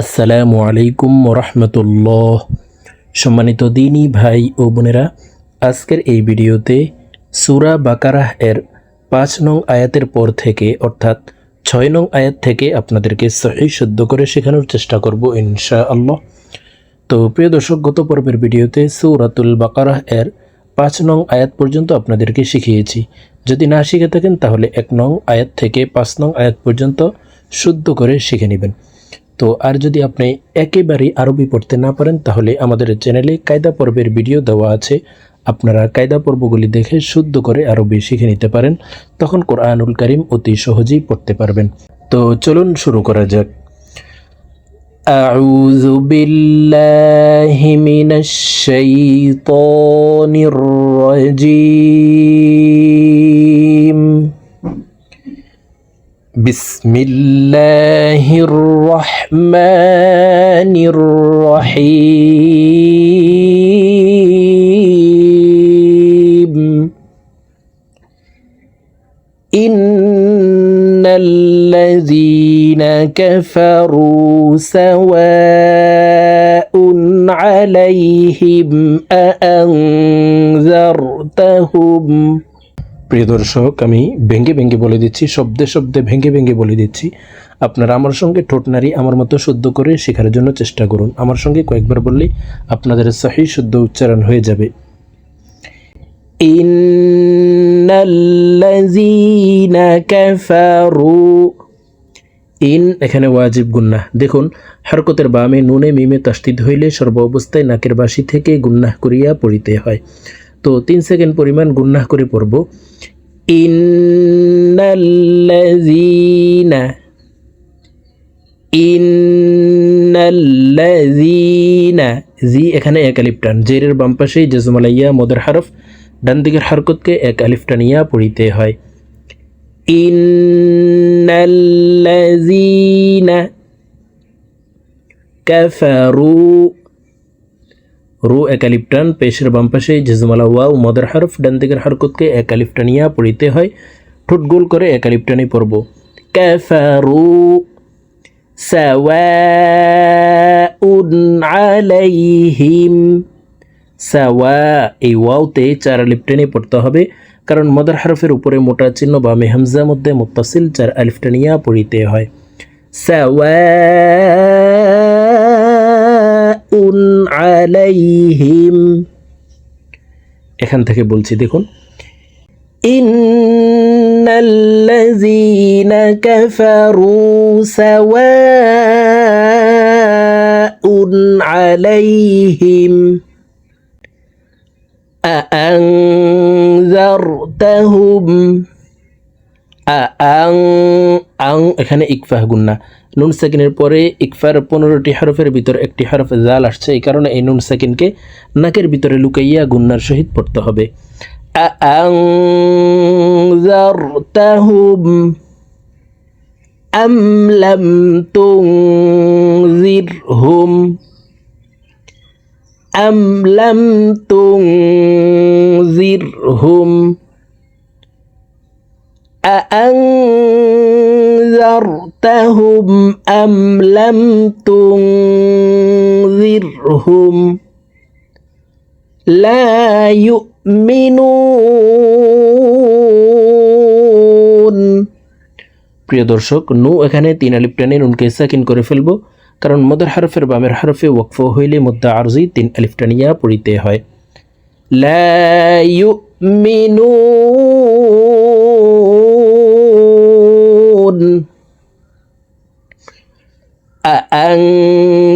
আসসালামু আলাইকুম রহমতুল্লাহ সম্মানিত দিনী ভাই ও বোনেরা, আজকের এই ভিডিওতে সুরা বাকারাহ এর পাঁচ নং আয়াতের পর থেকে, অর্থাৎ ছয় নং আয়াত থেকে আপনাদেরকে সহি শুদ্ধ করে শেখানোর চেষ্টা করব ইনশা আল্লাহ তো প্রিয় দর্শক, গত পর্বের ভিডিওতে সুরাতুল বাকারাহ এর পাঁচ নং আয়াত পর্যন্ত আপনাদেরকে শিখিয়েছি। যদি না শিখে থাকেন, তাহলে এক নং আয়াত থেকে পাঁচ নং আয়াত পর্যন্ত শুদ্ধ করে শিখে নেবেন। তো আর যদি আপনি একেবারেই আরবি পড়তে না পারেন তাহলে আমাদের চ্যানেলে কায়দা পর্বের ভিডিও দেওয়া আছে আপনারা কায়দা পর্বগুলি দেখে শুদ্ধ করে আরবি শিখে নিতে পারেন তখন কোরআনুল করিম অতি সহজেই পড়তে পারবেন তো চলুন শুরু করা যাক أعوذ بالله من الشيطان الرجيم بسم الله الرحمن الرحيم. إن الذين كفروا سواء عليهم প্রিয় দর্শক, আমি ভেঙ্গে ভেঙ্গে বলে দিচ্ছি, শব্দে শব্দে ভেঙ্গে ভেঙ্গে বলে দিচ্ছি। আপনারা আমার সঙ্গে ঠোঁটনারি আমার মতো শুদ্ধ করে শেখার জন্য চেষ্টা করুন। আমার সঙ্গে কয়েকবার বললেই আপনাদের সহি শুদ্ধ উচ্চারণ হয়ে যাবে। ইন এখানে ওয়াজিব গুন্নাহ দেখুন, হরকতের বামে নুনে মিমে তাস্তিদ হইলে সর্ব অবস্থায় নাকের বাসি থেকে গুন্নাহ করিয়া পড়িতে হয়। তো তিন সেকেন্ড পরিমাণ গুন্নাহ করে পড়ব। ইন্নাল্লাযীনা ইন্নাল্লাযীনা, জি এখানে এক আলিফ টান। জেরের বাম পাশেই জজমালাইয়া মদের হরফ, ডান দিকের হরকতকে এক আলিফ পড়িতে হয়। ইন্নাল্লাযীনা, কাফারু রু এক আলিফ টান পেশের বাম পাশে ওয়াও, মদের হরফ, ডান দিকের হরকতকে এক আলিফ টানিয়া পড়িতে হয়। ঠোঁট গোল করে এক আলিফ টানি পড়ব। কাফারু সাওয়াউন আলাইহিম। সাওয়া, এই ওয়াওতে চার আলিফ টেনে পড়তে হবে, কারণ মদার হরফের উপরে মোটা চিহ্ন বা মেহামজা মধ্যে মুত্তাসিল চার আলিফ টানিয়া পড়িতে হয়। সাওয়াউন আলাইহিম। এখান থেকে বলছি দেখুন। ইন্নাল্লাযীনা কাফারু সাওয়াউন আলাইহিম। আআনজারতাহুম আং আং, এখানে ইকফাহ গুন্না। নুন সেকেন্ডের পরে ইকফার পনেরোটি হরফের ভিতর একটি হরফ জাল আসছে, এই কারণে এই নুন সেকেন্ডকে নাকের ভিতরে লুকাইয়া গুন্নার সহিত পড়তে হবে। লাম তুনজিরহুম, আম লাম তুনজিরহুম أأنذرتهم أم لم تنذرهم لا يؤمنون প্রিয় দর্শক নু এখানে তিন আলিপ টেনে নুনকে সাকিন করে ফেলব কারণ মদের হরফের বামের হরফে ওয়াকফ হইলে মধ্যে আরজি তিন আলিফ টানিয়া পড়িতে হয় লা يؤمنون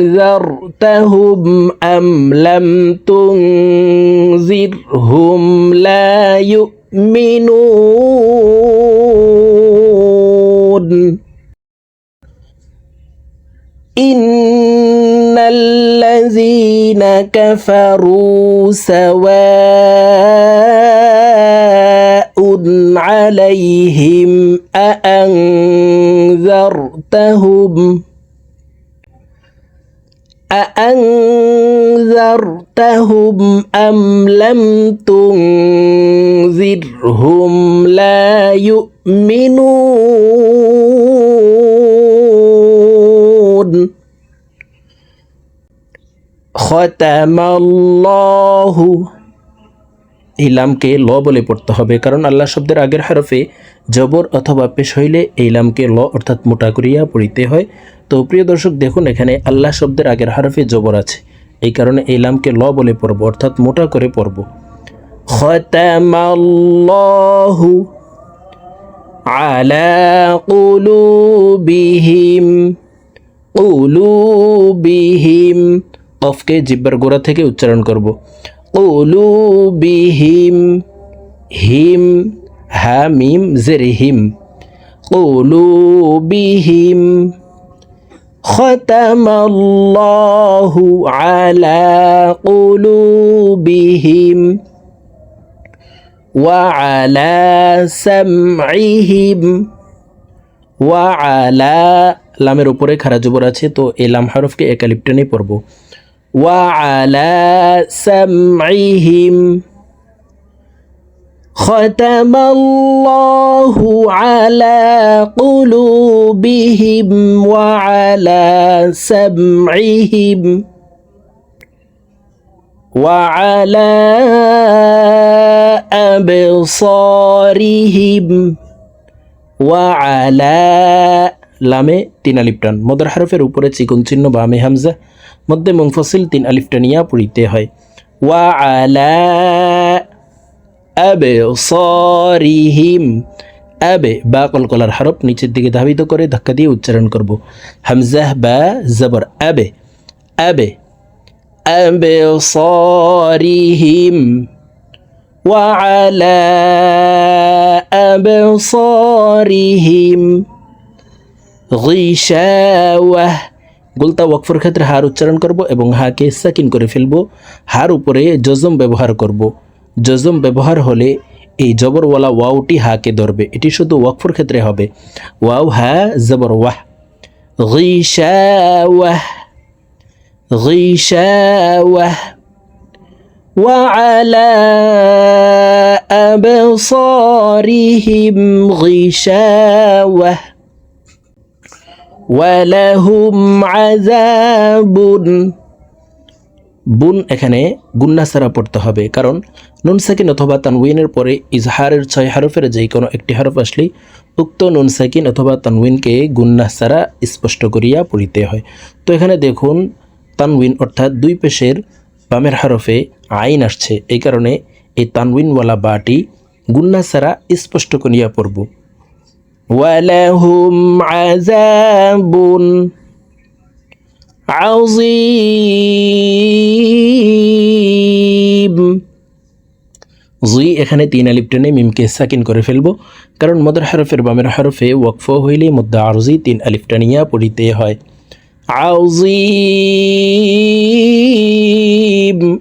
أأنذرتهم أم لم تنذرهم لا يؤمنون إن الذين كفروا سواء عليهم أأنذرتهم أأنذرتهم أم لم تنذرهم لا يؤمنون؟ ختم الله এই লামকে ল বলে পড়তে হবে, কারণ আল্লাহ শব্দের আগের হরফে জবর অথবা পেশ হইলে এই লামকে ল অর্থাৎ মোটা করিয়া পড়িতে হয়। তো প্রিয় দর্শক, দেখুন এখানে আল্লাহ শব্দের আগের হরফে জবর আছে। এই কারণে এই লামকে ল বলে পড়ব, অর্থাৎ মোটা করে পড়ব। কুলুবিহিম। কফকে জিব্বার গোড়া থেকে উচ্চারণ করব। কুলুবিহিম হিম হা মিম জের হিম কুলুবিহিম ختم الله على قلوبهم وعلى سمعهم وعلى লামের উপরে খারা জবর আছে তো এই লাম হরফকে একালিপ্টনে পড়ব وعلى سمعهم ختم الله على قلوبهم وعلى سمعهم وعلى أبصارهم وعلى লামে তিন আলিফটান মদর হারফের উপরে চিকন চিহ্ন বামে হামজা মধ্যে মুংফসিল তিন আলিফটানিয়া পড়িতে হয় ওয়া আলা আবে সরিহিম আবে বা কলকলার হরফ নিচের দিকে ধাবিত করে ধাক্কা দিয়ে উচ্চারণ করব হামজাহ বা জবর আবে আবে আবে সরিহিম وعلى أبصارهم غشاوة গুলতা ওয়াকফর ক্ষেত্রে হার উচ্চারণ করব এবং হাকে সাকিন করে ফেলব হার উপরে জজম ব্যবহার করব জজম ব্যবহার হলে এই জবরওয়ালা ওয়াওটি হাকে ধরবে এটি শুধু ওয়াকফর ক্ষেত্রে হবে ওয়াও হা জবর ওয়াহ غشاوة غشاوة وعلى أبصارهم غشاوة বুন এখানে গুন্না সারা পড়তে হবে, কারণ নুন সাকিন অথবা তানউইনের পরে ইজহারের ছয় হরফের যে কোনো একটি হরফ আসলে উক্ত নুন সাকিন অথবা তানউইনকে গুন্না সারা স্পষ্ট করিয়া পড়িতে হয়। তো এখানে দেখুন তানউইন অর্থাৎ দুই পেশের বামের হরফে আইন আসছে, এই কারণে এই তানউইনওয়ালা বাটি গুন্না সারা স্পষ্ট করিয়া পড়ব। ওয়ালাহুম আযাবুন আযীম জুই এখানে তিন আলিপ টেনে মিমকে সাকিন করে ফেলব। কারণ মদর হরফের বামের হরফে ওয়াকফ হইলে মধ্যে আরজি তিন আলিপ টানিয়া পড়িতে হয়। আউজিম।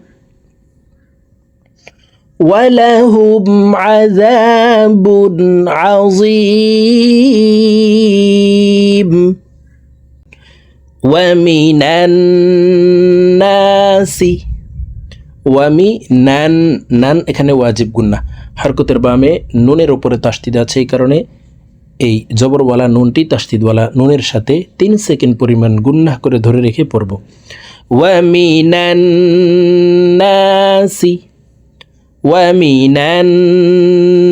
ولهم عذاب عظيم ومن الناس ওয়ামি নান নান এখানে ওয়াজিব গুন্না হরকতের বামে নুনের ওপরে তাস্তিদ আছে এই কারণে এই জবরওয়ালা নুনটি তাস্তিদওয়ালা নুনের সাথে তিন সেকেন্ড পরিমাণ গুন্না করে ধরে রেখে পড়ব ওয়ামিনান নাসি ওয়ামিনান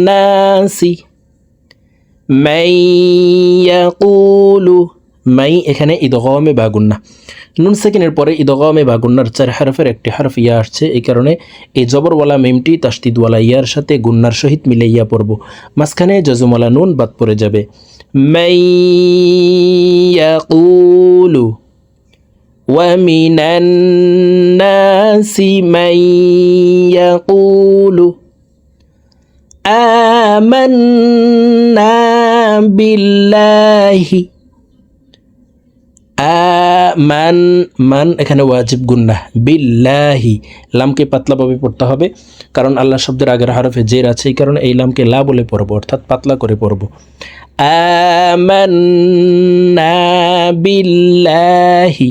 নাসি মাই ইয়াকুলু মাই এখানে ইদগমে বাগুন্না। নুন সেকেন্ডের পরে ইদগমে বাগুন্নার চার হারফের একটি হারফ ইয়া আসছে, এই কারণে এই জবরওয়ালা মেমটি তাস্তিদওয়ালা ইয়ার সাথে গুন্নার সহিত মিলে ইয়া পড়ব। মাঝখানে জজমওয়ালা নুন বাদ পড়ে যাবে। মাই ইয়াকুলু ومن الناس من يقول آمنا بالله মান মান এখানে ওয়াজিব গুন্না বিল্লাহি লামকে পাতলাভাবে পড়তে হবে কারণ আল্লাহ শব্দের আগের হরফে জের আছে এই কারণে এই লামকে লা বলে পড়বো অর্থাৎ পাতলা করে পড়বো আমান্না বিল্লাহি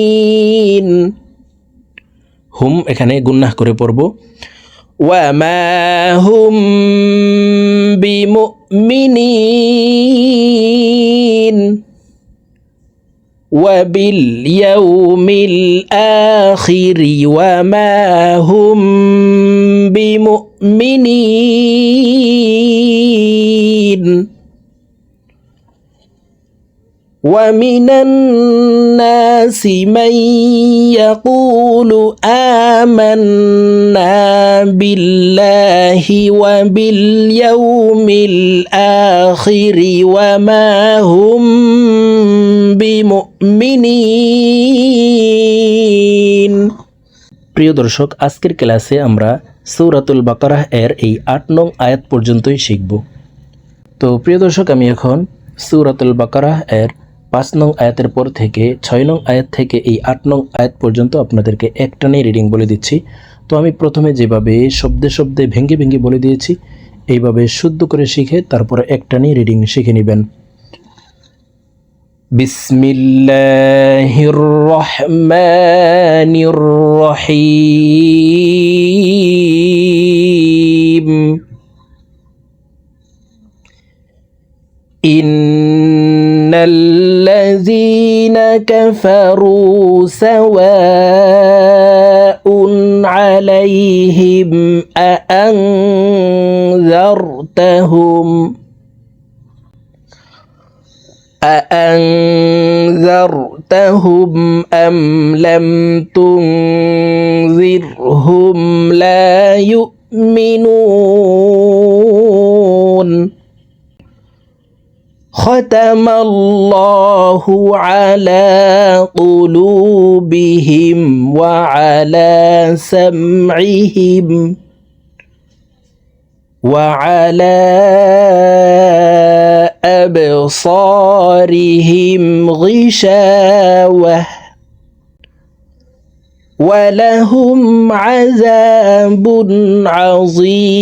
হুম এখানে গুন্নাহ করে পড়ব ওয়ামা হুম বিমুমিনিন وباليوم الآخر وما هم بمؤمنين ومن الناس من يقول آمنا بالله وباليوم الآخر وما هم বিমুমিনিন প্রিয় দর্শক আজকের ক্লাসে আমরা সৌরাতুল বাকারাহ এর এই আট নং আয়াত পর্যন্তই শিখব তো প্রিয় দর্শক আমি এখন সৌরাতুল বাকারাহ এর পাঁচ নং আয়াতের পর থেকে, ছয় নং আয়াত থেকে এই আট নং আয়াত পর্যন্ত আপনাদেরকে একটানেই রিডিং বলে দিচ্ছি। তো আমি প্রথমে যেভাবে শব্দে শব্দে ভেঙে ভেঙ্গে বলে দিয়েছি, এইভাবে শুদ্ধ করে শিখে তারপরে একটানেই রিডিং শিখে নেবেন। বিসমিল্লাহির ইন إن الذين كفروا سواء عليهم أأنذرتهم أأنذرتهم أم لم تنذرهم الله على قلوبهم وعلى سمعهم وعلى أبصارهم غشاوة ولهم عذاب عظيم.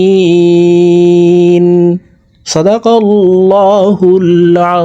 صدق الله العظيم.